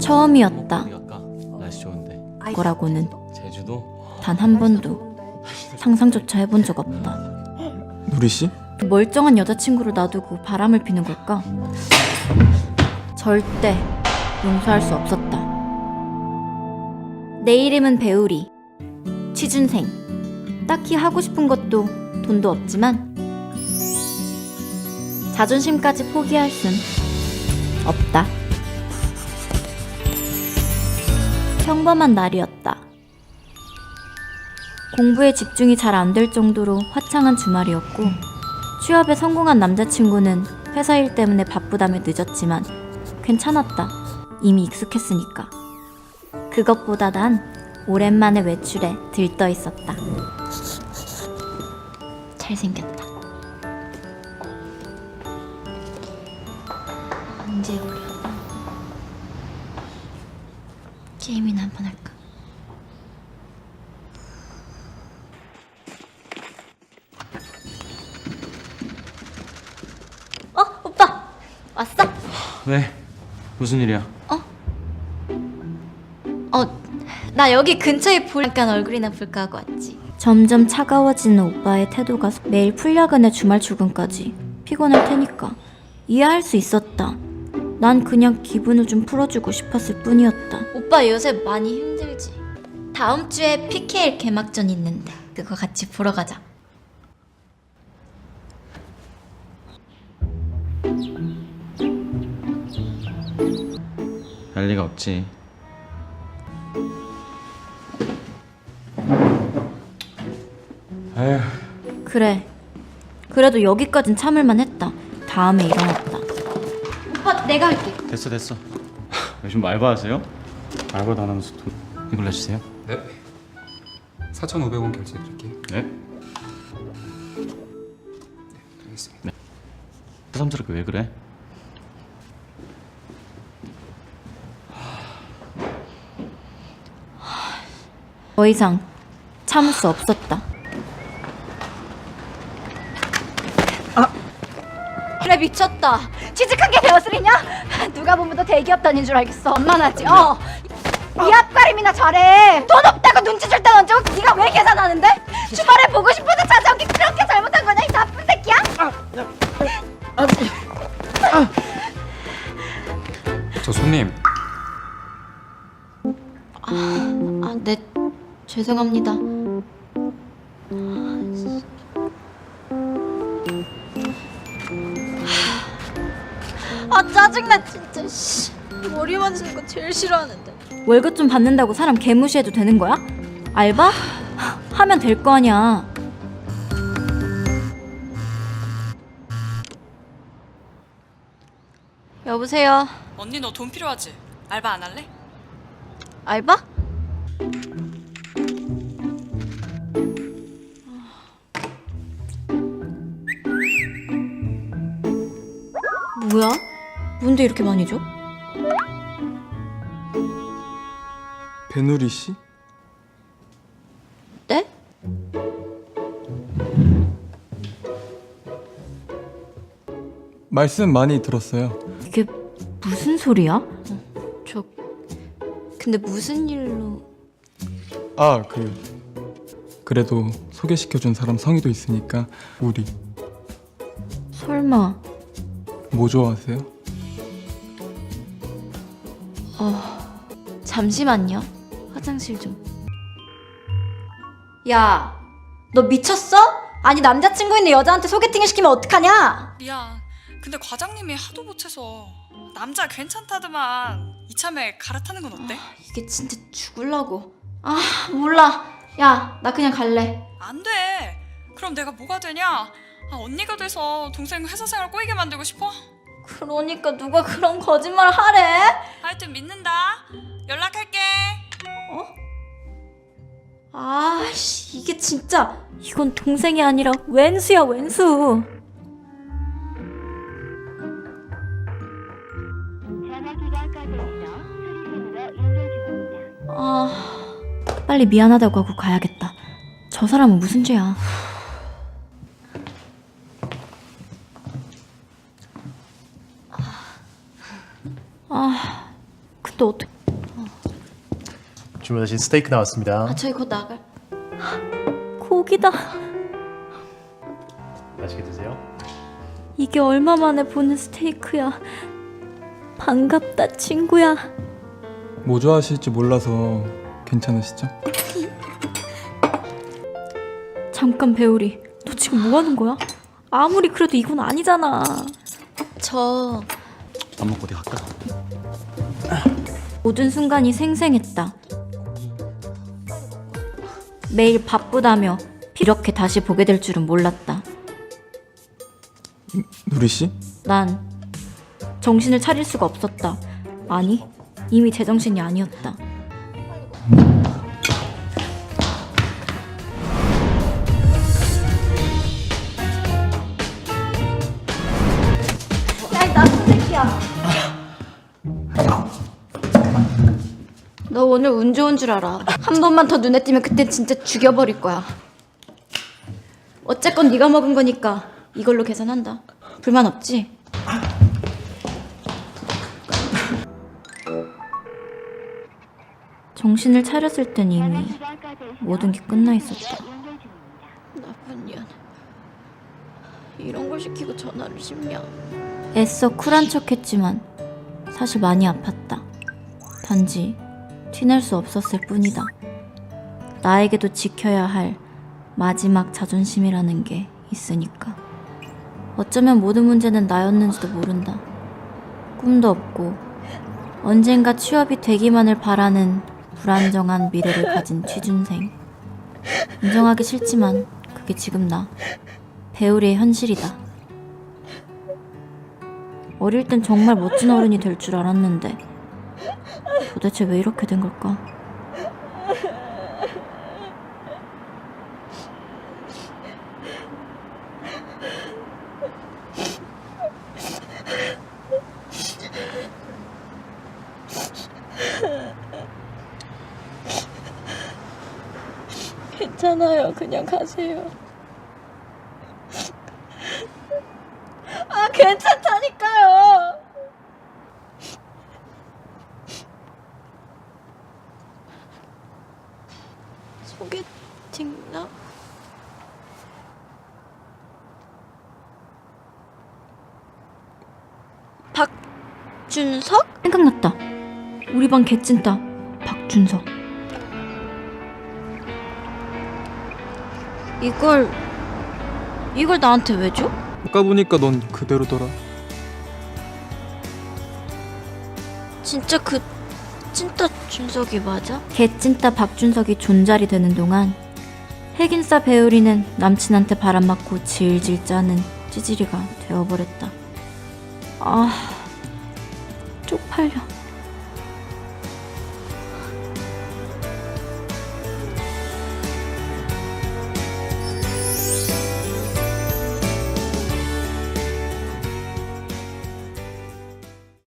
처음이었다. 어디? 날씨 좋은데. 거라고는 제주도? 단 한 번도 상상조차 해본 적 없다. 누리 씨? 그 멀쩡한 여자친구를 놔두고 바람을 피는 걸까? 절대 용서할 수 없었다. 내 이름은 배우리. 취준생. 딱히 하고 싶은 것도 돈도 없지만 자존심까지 포기할 순 없다. 평범한 날이었다. 공부에 집중이 잘 안 될 정도로 화창한 주말이었고 취업에 성공한 남자친구는 회사 일 때문에 바쁘다며 늦었지만 괜찮았다. 이미 익숙했으니까. 그것보다 난 오랜만에 외출에 들떠 있었다. 잘생겼다. 게임이나 한번 할까? 어, 오빠 왔어? 왜? 무슨 일이야? 어, 나 여기 근처에 보니까 얼굴이나 볼까 하고 왔지. 점점 차가워지는 오빠의 태도가 매일 풀야근의 주말 출근까지 피곤할 테니까 이해할 수 있었다. 난 그냥 기분을 좀 풀어주고 싶었을 뿐이었다. 오빠 요새 많이 힘들지? 다음 주에 PKL 개막전 있는데 그거 같이 보러 가자. 할 리가 없지. 에휴, 그래. 그래도 여기까진 참을만 했다. 다음에 일어났다. 내가 할게. 됐어 됐어. 요즘 말바하세요? 알바도 안 하면서 돈 이걸 내주세요. 네. 4,500원 결제해 드릴게요. 네? 알겠습니다. 새삼스럽게 왜 그래? 더 이상 참을 수 없었다. 그래 미쳤다. 취직한 게 대여슬이냐? 누가 보면 너 대기업 다닌 줄 알겠어. 엄마나지. 어. 이 앞가림이나 잘해. 돈 없다고 눈치 줄 땐 언제고 네가 왜 계산하는데? 주말에 보고 싶어서 찾아온 게 그렇게 잘못한 거냐 이 나쁜 새끼야? 저 손님 아, 네. 죄송합니다. 아 짜증나 진짜. 씨. 머리 만지는 거 제일 싫어하는데. 월급 좀 받는다고 사람 개무시해도 되는 거야? 알바? 하면 될 거 아니야. 여보세요. 언니 너 돈 필요하지? 알바 안 할래? 알바? 뭐야? 뭔데 이렇게 많이 줘? 배누리 씨? 네? 말씀 많이 들었어요. 이게 무슨 소리야? 저 근데 무슨 일로 아, 그 그래도 소개시켜 준 사람 성의도 있으니까 우리 설마 뭐 좋아하세요? 잠시만요. 화장실 좀. 야, 너 미쳤어? 아니 남자친구 있는 여자한테 소개팅을 시키면 어떡하냐? 미안. 근데 과장님이 하도 못해서 남자 괜찮다더만 이참에 갈아타는 건 어때? 이게 진짜 죽을라고. 아, 몰라. 야, 나 그냥 갈래. 안 돼. 그럼 내가 뭐가 되냐? 아, 언니가 돼서 동생 회사 생활 꼬이게 만들고 싶어? 그러니까 누가 그런 거짓말을 하래? 하여튼 믿는다. 연락할게. 아, 씨, 이게 진짜 이건 동생이 아니라 왼수야, 왼수. 아, 빨리 미안하다고 하고 가야겠다. 저 사람은 무슨 죄야? 아, 근데 어떻게 주문하신 스테이크 나왔습니다. 아 저희 곧 나갈 고기다 맛있게 드세요. 이게 얼마 만에 보는 스테이크야 반갑다 친구야 뭐 좋아하실지 몰라서 괜찮으시죠? 잠깐 배우리 너 지금 뭐 하는 거야? 아무리 그래도 이건 아니잖아 저 밥 먹고 어디 갈까? 모든 순간이 생생했다 매일 바쁘다며 이렇게 다시 보게 될 줄은 몰랐다. 누리 씨? 난 정신을 차릴 수가 없었다. 아니 이미 제정신이 아니었다 오늘 운 좋은 줄 알아 한 번만 더 눈에 띄면 그때 진짜 죽여버릴 거야 어쨌건 네가 먹은 거니까 이걸로 계산한다 불만 없지? 정신을 차렸을 땐 이미 모든 게 끝나 있었다. 나쁜 년. 이런 걸 시키고 전화를 심냐? 애써 쿨한 척했지만 사실 많이 아팠다. 단지 티낼 수 없었을 뿐이다. 나에게도 지켜야 할 마지막 자존심이라는 게 있으니까. 어쩌면 모든 문제는 나였는지도 모른다. 꿈도 없고 언젠가 취업이 되기만을 바라는 불안정한 미래를 가진 취준생. 인정하기 싫지만 그게 지금 나 배우리의 현실이다. 어릴 땐 정말 멋진 어른이 될 줄 알았는데 도대체 왜 이렇게 된 걸까? 괜찮아요. 그냥 가세요. 아, 괜찮다니까요. 소개팅 나? 박준석? 생각났다. 우리 반 개찐따 박준석. 이걸 이걸 나한테 왜 줘? 아까 보니까 넌 그대로더라. 진짜 그 찐따 준석이 맞아? 개찐따 박준석이 존잘이 되는 동안 핵인싸 배우리는 남친한테 바람맞고 질질 짜는 찌질이가 되어버렸다. 아 쪽팔려.